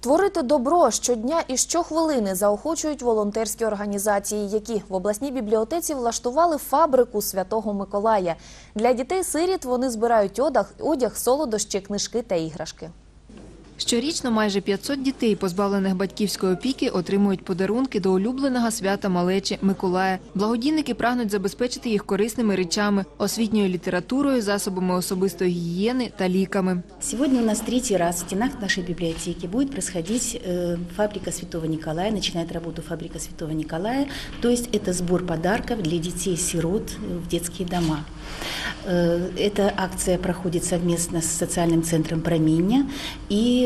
Творити добро щодня і щохвилини заохочують волонтерські організації, які в обласній бібліотеці влаштували фабрику Святого Миколая. Для дітей-сиріт вони збирають одяг, одяг, солодощі, книжки та іграшки. Щорічно майже 500 дітей, позбавлених батьківської опіки, отримують подарунки до улюбленого свята малечі Миколая. Благодійники прагнуть забезпечити їх корисними речами, освітньою літературою, засобами особистої гігієни та ліками. Сегодня у нас третий раз в стенах нашей библиотеки будет происходить э, фабрика Святого Николая, начинает работу фабрика Святого Николая, то есть это сбор подарков для детей-сирот э, в детские дома. Э, Эта акция проходит совместно с социальным центром «Проминня»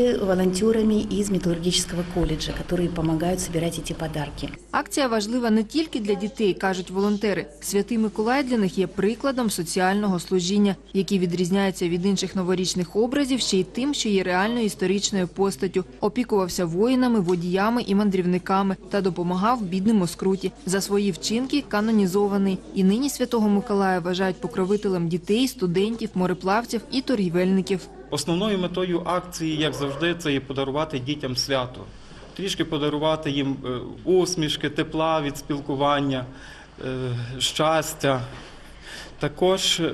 и волонтерами из металлургического колледжа, которые помогают собирать эти подарки. Акція важлива не тільки для дітей, кажуть волонтери. Святий Миколай для них є прикладом соціального служіння, який відрізняється від інших новорічних образів ще й тим, що є реальною історичною постаттю, опікувався воїнами, водіями і мандрівниками та допомагав бідним у скруті. За свої вчинки канонізований. І нині святого Миколая вважають покровителем дітей, студентів, мореплавців і торгівельників. Основною метою акції, як завжди, це є подарувати дітям свято. Трішки подарувати їм е, усмішки, тепла від спілкування, е, щастя. Також е,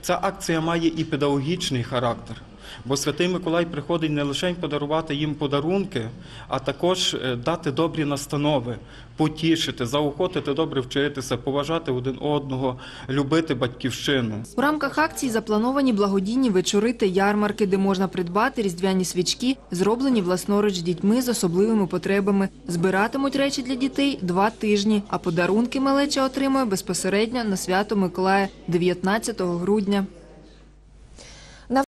ця акція має і педагогічний характер. Бо Святий Миколай приходить не лише подарувати їм подарунки, а також е, дати добрі настанови, потішити, заохотити добре вчитися, поважати один одного, любити батьківщину. У рамках акції заплановані благодійні вечори та ярмарки, де можна придбати різдвяні свічки, зроблені власноруч дітьми з особливими потребами. Збиратимуть речі для дітей два тижні, а подарунки малеча отримує безпосередньо на свято Миколая 19 грудня.